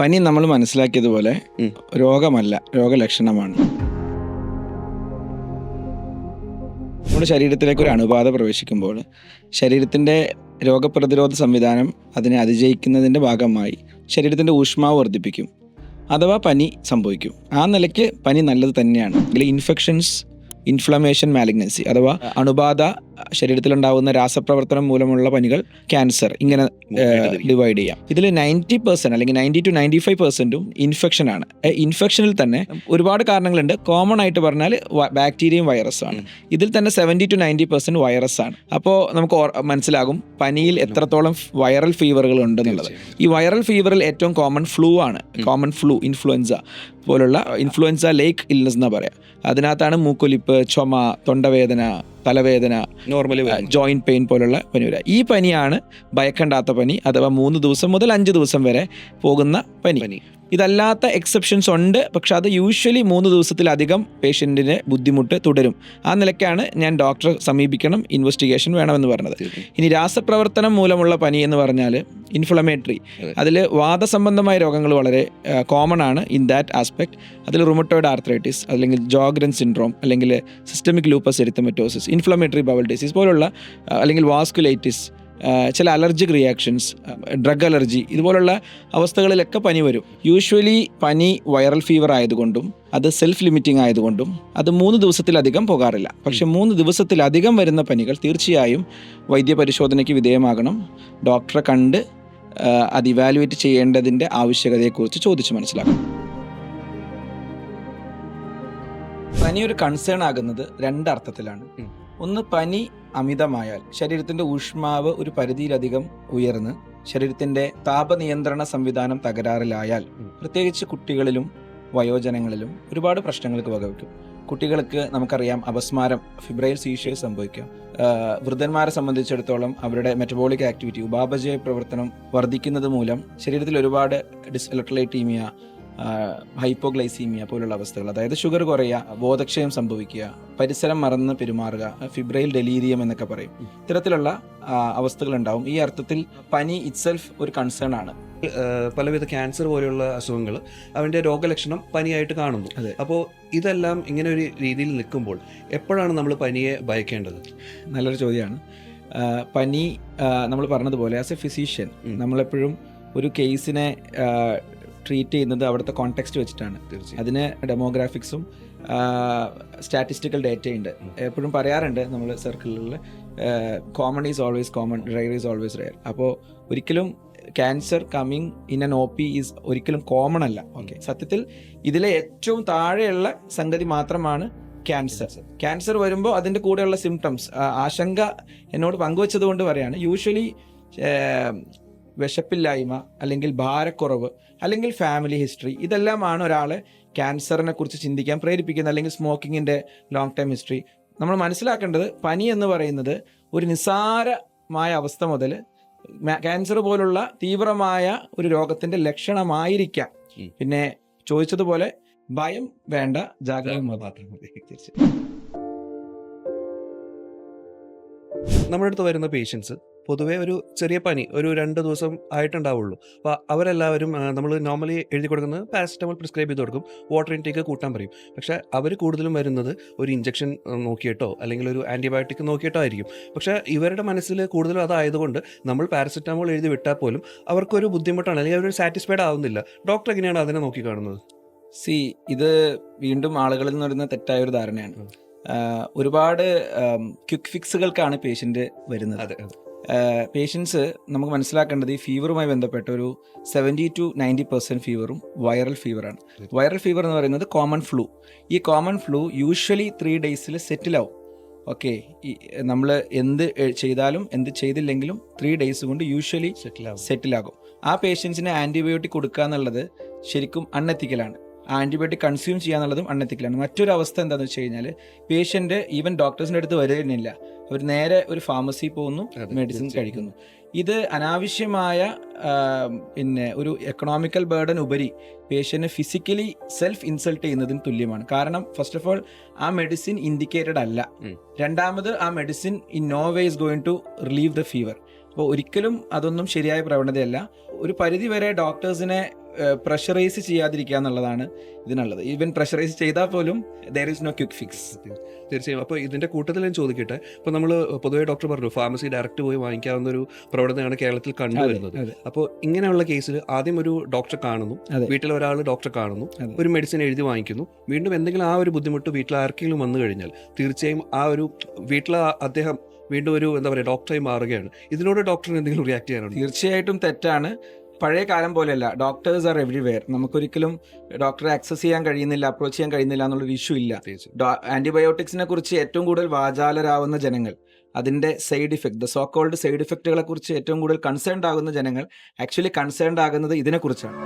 പനി നമ്മൾ മനസ്സിലാക്കിയതുപോലെ രോഗമല്ല രോഗലക്ഷണമാണ്. നമ്മുടെ ശരീരത്തിലേക്ക് ഒരു അണുബാധ പ്രവേശിക്കുമ്പോൾ ശരീരത്തിന്റെ രോഗപ്രതിരോധ സംവിധാനം അതിനെ അതിജയിക്കുന്നതിന്റെ ഭാഗമായി ശരീരത്തിന്റെ ഊഷ്മാവ് വർദ്ധിപ്പിക്കും അഥവാ പനി സംഭവിക്കും. ആ നിലയ്ക്ക് പനി നല്ലത് തന്നെയാണ്. അല്ലെങ്കിൽ ഇൻഫെക്ഷൻസ് ഇൻഫ്ലമേഷൻ മാലിഗ്നൻസി അഥവാ അണുബാധ ശരീരത്തിലുണ്ടാകുന്ന രാസപ്രവർത്തനം മൂലമുള്ള പനികൾ ക്യാൻസർ ഇങ്ങനെ ഡിവൈഡ് ചെയ്യാം. ഇതിൽ നയന്റി പെർസെന്റ് അല്ലെങ്കിൽ നയന്റി ടു നയന്റി ഫൈവ് പെർസെന്റും ഇൻഫെക്ഷൻ ആണ് ഇൻഫെക്ഷനിൽ തന്നെ ഒരുപാട് കാരണങ്ങളുണ്ട്. കോമൺ ആയിട്ട് പറഞ്ഞാൽ ബാക്ടീരിയയും വൈറസും ആണ് ഇതിൽ തന്നെ seventy to ninety percent virus ആണ് അപ്പോൾ നമുക്ക് മനസ്സിലാകും പനിയിൽ എത്രത്തോളം വൈറൽ ഫീവറുകൾ ഉണ്ടെന്നുള്ളത്. ഈ വൈറൽ ഫീവറിൽ ഏറ്റവും കോമൺ ഫ്ലൂ ആണ്. കോമൺ ഫ്ലൂ ഇൻഫ്ലുവൻസ പോലുള്ള ഇൻഫ്ലുവൻസ ലേക്ക് ഇൽനസ് എന്നാ പറയാം. അതിനകത്താണ് മൂക്കൊലിപ്പ് ചുമ തൊണ്ടവേദന തലവേദന നോർമലി ജോയിന്റ് പെയിൻ പോലുള്ള പനി വരിക ഈ പനിയാണ് ഭയക്കണ്ടാത്ത പനി അഥവാ മൂന്ന് ദിവസം മുതൽ അഞ്ച് ദിവസം വരെ പോകുന്ന പനി. പനി. ഇതല്ലാത്ത എക്സെപ്ഷൻസ് ഉണ്ട്. പക്ഷെ അത് യൂഷ്വലി മൂന്ന് ദിവസത്തിലധികം പേഷ്യന്റിന് ബുദ്ധിമുട്ട് തുടരും. ആ നിലയ്ക്കാണ് ഞാൻ ഡോക്ടറെ സമീപിക്കണം ഇൻവെസ്റ്റിഗേഷൻ വേണമെന്ന് പറഞ്ഞത്. ഇനി രാസപ്രവർത്തനം മൂലമുള്ള പനി എന്ന് പറഞ്ഞാൽ ഇൻഫ്ലമേറ്ററി അതെ. അതിൽ വാദസംബന്ധമായ രോഗങ്ങൾ വളരെ കോമൺ ആണ് ഇൻ ദാറ്റ് ആസ്പെക്ട് അതിൽ റുമറ്റോയിഡ് ആർത്രൈറ്റിസ് അല്ലെങ്കിൽ ജോഗ്രൻ സിൻഡ്രോം അല്ലെങ്കിൽ systemic lupus erythematosus inflammatory bowel disease പോലുള്ള അല്ലെങ്കിൽ വാസ്കുലൈറ്റിസ് ചില അലർജിക് റിയാക്ഷൻസ് ഡ്രഗ് അലർജി ഇതുപോലുള്ള അവസ്ഥകളിലൊക്കെ പനി വരും. യൂഷ്വലി പനി വൈറൽ ഫീവർ ആയതുകൊണ്ടും അത് സെൽഫ് ലിമിറ്റിംഗ് ആയതുകൊണ്ടും അത് മൂന്ന് ദിവസത്തിലധികം പോകാറില്ല. പക്ഷെ മൂന്ന് ദിവസത്തിലധികം വരുന്ന പനികൾ തീർച്ചയായും വൈദ്യപരിശോധനയ്ക്ക് വിധേയമാകണം. ഡോക്ടറെ കണ്ട് അത് ഇവാലുവേറ്റ് ചെയ്യേണ്ടതിന്റെ ആവശ്യകതയെക്കുറിച്ച് ചോദിച്ച് മനസ്സിലാക്കണം. പനി ഒരു കൺസേൺ ആകുന്നത് രണ്ടർത്ഥത്തിലാണ്. ഒന്ന് പനി അമിതമായാൽ ശരീരത്തിന്റെ ഊഷ്മാവ് ഒരു പരിധിയിലധികം ഉയർന്ന് ശരീരത്തിന്റെ താപനിയന്ത്രണ സംവിധാനം തകരാറിലായാൽ പ്രത്യേകിച്ച് കുട്ടികളിലും വയോജനങ്ങളിലും ഒരുപാട് പ്രശ്നങ്ങൾക്ക് വകവയ്ക്കും കുട്ടികൾക്ക് നമുക്കറിയാം അപസ്മാരം ഫിബ്രൈൽ സീഷേഴ്സ് സംഭവിക്കാം. വൃദ്ധന്മാരെ സംബന്ധിച്ചിടത്തോളം അവരുടെ മെറ്റബോളിക് ആക്ടിവിറ്റി ഉപാപചയ പ്രവർത്തനം വർദ്ധിക്കുന്നത് മൂലം ശരീരത്തിൽ ഒരുപാട് ഡിസ്ഇലക്ട്രലൈറ്റീമിയ ഹൈപ്പോഗ്ലൈസീമിയ പോലുള്ള അവസ്ഥകൾ അതായത് ഷുഗർ കുറയുക ബോധക്ഷയം സംഭവിക്കുക പരിസരം മറന്ന് പെരുമാറുക ഫിബ്രൈൽ ഡെലീരിയം എന്നൊക്കെ പറയും. ഇത്തരത്തിലുള്ള അവസ്ഥകൾ ഉണ്ടാവും ഈ അർത്ഥത്തിൽ പനി ഇറ്റ്സെൽഫ് ഒരു കൺസേൺ ആണ്. പലവിധ ക്യാൻസർ പോലെയുള്ള അസുഖങ്ങൾ അവന്റെ രോഗലക്ഷണം പനിയായിട്ട് കാണുന്നു. അതെ. അപ്പോൾ ഇതെല്ലാം ഇങ്ങനെ ഒരു രീതിയിൽ നിൽക്കുമ്പോൾ എപ്പോഴാണ് നമ്മൾ പനിയെ ഭയക്കേണ്ടത്? നല്ലൊരു ചോദ്യമാണ്. പനി നമ്മൾ പറഞ്ഞതുപോലെ ആസ് എ ഫിസീഷ്യൻ. നമ്മളെപ്പോഴും ഒരു കേസിനെ ട്രീറ്റ് ചെയ്യുന്നത് അവിടുത്തെ കോണ്ടെക്സ്റ്റ് വെച്ചിട്ടാണ്. അതിന് ഡെമോഗ്രാഫിക്സും സ്റ്റാറ്റിസ്റ്റിക്കൽ ഡേറ്റയുണ്ട് ഉണ്ട്. എപ്പോഴും പറയാറുണ്ട് നമ്മൾ സർക്കിളിൽ common is always common rare is always rare അപ്പോൾ ഒരിക്കലും cancer coming in N O P is ഒരിക്കലും കോമൺ അല്ല. ഓക്കെ സത്യത്തിൽ ഇതിലെ ഏറ്റവും താഴെയുള്ള സംഗതി മാത്രമാണ് ക്യാൻസർ ക്യാൻസർ വരുമ്പോൾ അതിന്റെ കൂടെയുള്ള സിംറ്റംസ് ആശങ്ക എന്നോട് പങ്കുവച്ചത് കൊണ്ട് പറയാണ് യൂഷ്വലി വിശപ്പില്ലായ്മ അല്ലെങ്കിൽ ഭാരക്കുറവ് അല്ലെങ്കിൽ ഫാമിലി ഹിസ്റ്ററി ഇതെല്ലാമാണ് ഒരാളെ ക്യാൻസറിനെ കുറിച്ച് ചിന്തിക്കാൻ പ്രേരിപ്പിക്കുന്നത് അല്ലെങ്കിൽ സ്മോക്കിങ്ങിന്റെ ലോങ് ടൈം ഹിസ്റ്ററി നമ്മൾ മനസ്സിലാക്കേണ്ടത് പനി എന്ന് പറയുന്നത് ഒരു നിസ്സാരമായ അവസ്ഥ മുതൽ ക്യാൻസർ പോലുള്ള തീവ്രമായ ഒരു രോഗത്തിന്റെ ലക്ഷണമായിരിക്കാം. പിന്നെ ചോദിച്ചതുപോലെ ഭയം വേണ്ട ജാഗ്രത മാത്രം മതി. നമ്മുടെ അടുത്ത് വരുന്ന പേഷ്യൻസ് പൊതുവേ ഒരു ചെറിയ പനി ഒരു രണ്ട് ദിവസം ആയിട്ടുണ്ടാവുള്ളൂ. അപ്പോൾ അവരെല്ലാവരും നമ്മൾ നോർമലി എഴുതി കൊടുക്കുന്നത് പാരസിറ്റമോൾ പ്രിസ്ക്രൈബ് ചെയ്ത് കൊടുക്കും. വാട്ടർ ഇൻടേക്ക് കൂട്ടാൻ പറയും. പക്ഷേ അവർ കൂടുതലും വരുന്നത് ഒരു ഇഞ്ചക്ഷൻ നോക്കിയിട്ടോ അല്ലെങ്കിൽ ഒരു ആന്റിബയോട്ടിക് നോക്കിയിട്ടോ ആയിരിക്കും. പക്ഷേ ഇവരുടെ മനസ്സിൽ കൂടുതലും അതായതുകൊണ്ട് നമ്മൾ പാരസിറ്റമോൾ എഴുതി വിട്ടാൽ പോലും അവർക്കൊരു ബുദ്ധിമുട്ടാണ് അല്ലെങ്കിൽ അവർ സാറ്റിസ്ഫൈഡ് ആവുന്നില്ല. ഡോക്ടർ എങ്ങനെയാണ് അതിനെ നോക്കി കാണുന്നത്? സി ഇത് വീണ്ടും ആളുകളിൽ നിന്ന് വരുന്ന തെറ്റായ ഒരു ധാരണയാണ്. ഒരുപാട് ക്വിക്ക് ഫിക്സുകൾക്കാണ് പേഷ്യന്റ് വരുന്നത്. പേഷ്യൻസ് നമുക്ക് മനസ്സിലാക്കേണ്ടത് ഈ ഫീവറുമായി ബന്ധപ്പെട്ട ഒരു സെവന്റി ടു നയന്റി പെർസെന്റ് ഫീവറും വൈറൽ ഫീവറാണ് വൈറൽ ഫീവർ എന്ന് പറയുന്നത് കോമൺ ഫ്ലൂ ഈ കോമൺ ഫ്ലൂ യൂഷ്വലി ത്രീ ഡേയ്സിൽ സെറ്റിലാവും ഓക്കെ ഈ നമ്മൾ എന്ത് ചെയ്താലും എന്ത് ചെയ്തില്ലെങ്കിലും ത്രീ ഡേയ്സ് കൊണ്ട് യൂഷ്വലി സെറ്റിലാകും ആ പേഷ്യൻസിന് ആന്റിബയോട്ടിക് കൊടുക്കുക എന്നുള്ളത് ശരിക്കും അൺഎത്തിക്കലാണ് ആന്റിബയോട്ടിക് കൺസ്യൂം ചെയ്യുക എന്നുള്ളതും അൺഎത്തിക്കലാണ് മറ്റൊരു അവസ്ഥ എന്താണെന്ന് വെച്ച് കഴിഞ്ഞാൽ പേഷ്യന്റ് ഈവൻ ഡോക്ടേഴ്സിന്റെ അടുത്ത് വരുന്നില്ല അവർ നേരെ ഒരു ഫാർമസി പോകുന്നു മെഡിസിൻ കഴിക്കുന്നു. ഇത് അനാവശ്യമായ പിന്നെ ഒരു എക്കണോമിക്കൽ ബേർഡൻ ഉപരി പേഷ്യന്റ് ഫിസിക്കലി സെൽഫ് ഇൻസൾട്ട് ചെയ്യുന്നതിന് തുല്യമാണ്. കാരണം ഫസ്റ്റ് ഓഫ് ഓൾ ആ മെഡിസിൻ ഇൻഡിക്കേറ്റഡ് അല്ല. രണ്ടാമത് ആ medicine in no way is going to relieve the fever അപ്പോൾ ഒരിക്കലും അതൊന്നും ശരിയായ പ്രവണതയല്ല. ഒരു പരിധി വരെ ഡോക്ടേഴ്സിനെ പ്രഷറൈസ് ചെയ്യാതിരിക്കുക എന്നുള്ളതാണ് ഇതിനുള്ളത്. ഈവൻ പ്രഷറൈസ് ചെയ്താൽ പോലും there is no quick fix തീർച്ചയായും. അപ്പോൾ ഇതിന്റെ കൂട്ടത്തിൽ ഞാൻ ചോദിക്കട്ടെ. ഇപ്പോൾ നമ്മൾ പൊതുവേ ഡോക്ടർ പറഞ്ഞു ഫാർമസി ഡയറക്റ്റ് പോയി വാങ്ങിക്കാവുന്ന ഒരു പ്രവണതയാണ് കേരളത്തിൽ കണ്ടുവരുന്നത്. അപ്പോൾ ഇങ്ങനെയുള്ള കേസിൽ ആദ്യം ഒരു ഡോക്ടറെ കാണുന്നു വീട്ടിൽ ഒരാൾ ഡോക്ടറെ കാണുന്നു ഒരു മെഡിസിൻ എഴുതി വാങ്ങിക്കുന്നു. വീണ്ടും എന്തെങ്കിലും ആ ഒരു ബുദ്ധിമുട്ട് വീട്ടിൽ ആർക്കെങ്കിലും വന്നു കഴിഞ്ഞാൽ തീർച്ചയായും ആ ഒരു വീട്ടിൽ അദ്ദേഹം വീണ്ടും ഒരു എന്താ പറയുക ഡോക്ടറായി മാറുകയാണ്. ഇതിനോട് ഡോക്ടറിന് എന്തെങ്കിലും റിയാക്ട് ചെയ്യാനുണ്ട്? തീർച്ചയായിട്ടും തെറ്റാണ്. പഴയ കാലം പോലെയല്ല. ഡോക്ടേഴ്സ് ആർ എവ്രിവെയർ നമുക്കൊരിക്കലും ഡോക്ടറെ ആക്സസ് ചെയ്യാൻ കഴിയുന്നില്ല അപ്രോച്ച് ചെയ്യാൻ കഴിയുന്നില്ല എന്നുള്ളൊരു ഇഷ്യൂ ഇല്ല. ആന്റിബയോട്ടിക്സിനെ കുറിച്ച് ഏറ്റവും കൂടുതൽ വാചാലരാവുന്ന ജനങ്ങൾ അതിന്റെ side effect the so called side ഇഫക്റ്റുകളെ കുറിച്ച് ഏറ്റവും കൂടുതൽ കൺസേൺ ആകുന്ന ജനങ്ങൾ ആക്ച്വലി കൺസേൺഡ് ആകുന്നത് ഇതിനെക്കുറിച്ചാണ്